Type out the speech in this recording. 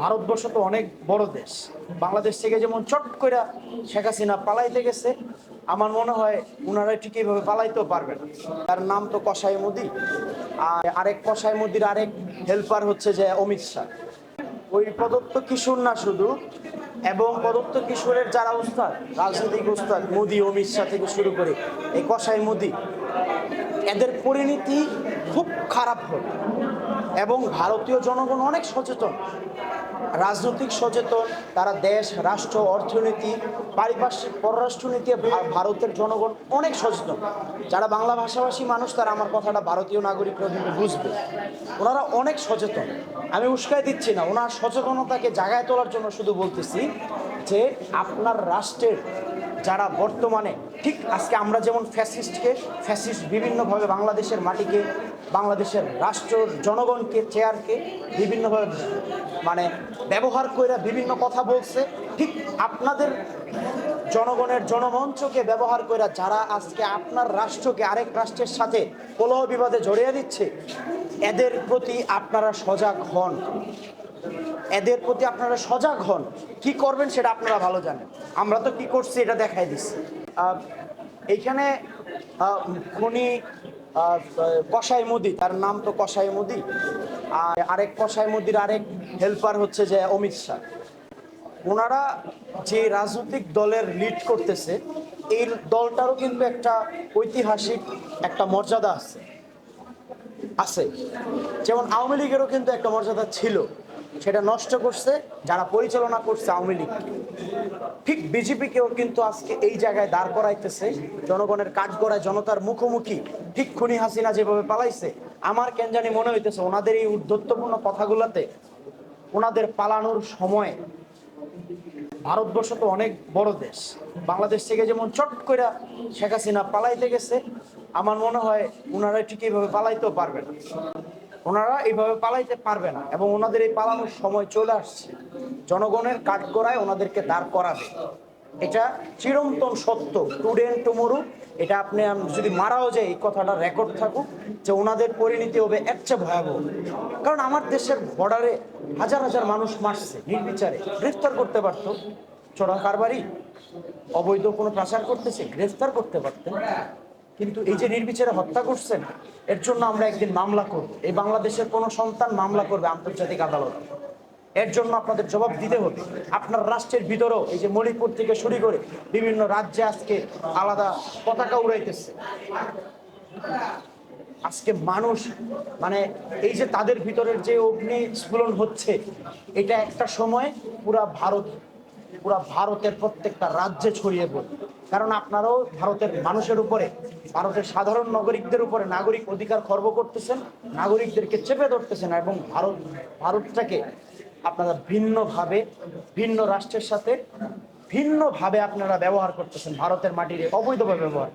ভারতবর্ষ তো অনেক বড় দেশ। বাংলাদেশ থেকে যেমন চট করে শেখ হাসিনা পালাইতে গেছে, আমার মনে হয় ওনারা ঠিক এইভাবে পালাইতেও পারবে না। তার নাম তো কসাই মোদি, আর আরেক কসাই মোদির আরেক হেল্পার হচ্ছে যে অমিত শাহ। ওই প্রদত্ত কিশোর না শুধু, এবং প্রদত্ত কিশোরের যারা উস্তাদ, রাজনৈতিক উস্তাদ, মোদি, অমিত শাহ থেকে শুরু করে এই কসাই মোদি, এদের পরিণতি খুব খারাপ হবে। এবং ভারতীয় জনগণ অনেক সচেতন। রাজনৈতিক সচেতন, তারা দেশ, রাষ্ট্র, অর্থনীতি, পারিপার্শ্বিক পররাষ্ট্রনীতি ভারতের জনগণ অনেক সচেতন। যারা বাংলা ভাষাভাষী মানুষ, তারা আমার কথাটা ভারতীয় নাগরিকরা কিন্তু বুঝবে। ওনারা অনেক সচেতন। আমি উস্কাই দিচ্ছি না, ওনার সচেতনতাকে জাগায় তোলার জন্য শুধু বলতেছি যে, আপনার রাষ্ট্রের যারা বর্তমানে, ঠিক আজকে আমরা যেমন ফ্যাসিস্টকে ফ্যাসিস্ট বিভিন্নভাবে বাংলাদেশের মাটিকে, বাংলাদেশের রাষ্ট্র, জনগণকে চেয়ারকে বিভিন্নভাবে মানে ব্যবহার করে বিভিন্ন কথা বলছে, ঠিক আপনাদের জনগণের জনমঞ্চকে ব্যবহার করে যারা আজকে আপনার রাষ্ট্রকে আরেক রাষ্ট্রের সাথে কলহ বিবাদে জড়িয়ে দিচ্ছে, এদের প্রতি আপনারা সজাগ হন। এদের প্রতি আপনারা সজাগ হন। কি করবেন সেটা আপনারা ভালো জানেন। আমরা তো কি করছি এটা দেখাই দিচ্ছি। এইখানে খনি কসাই মোদি, তার নাম তো কসাই মুদি। আর আরেক কসাই মোদির আরেক হেল্পার হচ্ছে যে অমিত শাহ। ওনারা যে রাজনৈতিক দলের লিড করতেছে, এই দলটারও কিন্তু একটা ঐতিহাসিক একটা মর্যাদা আছে। আছে। যেমন আওয়ামী লীগেরও কিন্তু একটা মর্যাদা ছিল। সেটা নষ্ট করছে, যারা পরিচালনা করছে আওয়ামী লীগ। ঠিক বিজেপিকেও কিন্তু আজকে এই জায়গায় দাঁড় করাইতেছে, জনগণের কাজ করায় জনতার মুখোমুখি। ঠিক খুনি হাসিনা যেভাবে পালাইছে, আমার কেন জানি মনে হইতেছে ওনাদের এই উদ্ধত্তপূর্ণ কথাগুলোতে ওনাদের পালানোর সময় ভারতবর্ষ তো অনেক বড় দেশ। বাংলাদেশ থেকে যেমন চট করে শেখ হাসিনা পালাইতে গেছে, আমার মনে হয় ওনারা ঠিক এইভাবে পালাইতেও পারবে না। ওনারা এইভাবে পালাইতে পারবে না এবং ওনাদের এই পালানোর সময় চলে আসছে। জনগণের কাঠ করায় ওনাদেরকে দাঁড় করাবে। এটা চিরন্তন সত্য। টুডেন টুমরু এটা আপনি যদি মারাও যায়, এই কথাটা রেকর্ড থাকুক যে ওনাদের পরিণতি হবে এর চেয়ে ভয়াবহ। কারণ আমার দেশের বর্ডারে হাজার হাজার মানুষ মারছে নির্বিচারে। গ্রেফতার করতে পারতো। চোরা কারবারি অবৈধ কোনো প্রচার করতেছে, গ্রেফতার করতে পারতেন। কিন্তু এই যে নির্বিচারে হত্যা করছেন, এর জন্য আমরা একদিন মামলা করব। এই বাংলাদেশের কোনো সন্তান মামলা করবে আন্তর্জাতিক আদালতে। এর জন্য আপনাদের জবাব দিতে হবে। আপনার রাষ্ট্রের ভিতরেও এই যে মণিপুর থেকে শুরু করে বিভিন্ন রাজ্যে আজকে আলাদা পতাকা উড়াইতেছে। আজকে মানুষ মানে এই যে তাদের ভিতরের যে অগ্নি স্ফুলন হচ্ছে, এটা একটা সময় পুরা ভারত, পুরা ভারতের প্রত্যেকটা রাজ্যে ছড়িয়ে পড়বে। কারণ আপনারাও ভারতের মানুষের উপরে, ভারতের সাধারণ নাগরিকদের উপরে নাগরিক অধিকার খর্ব করতেছেন, নাগরিকদেরকে চেপে ধরতেছেন এবং ভারত, ভারতটাকে আপনারা ভিন্নভাবে, ভিন্ন রাষ্ট্রের সাথে ভিন্নভাবে আপনারা ব্যবহার করতেছেন, ভারতের মাটির অবৈধভাবে ব্যবহার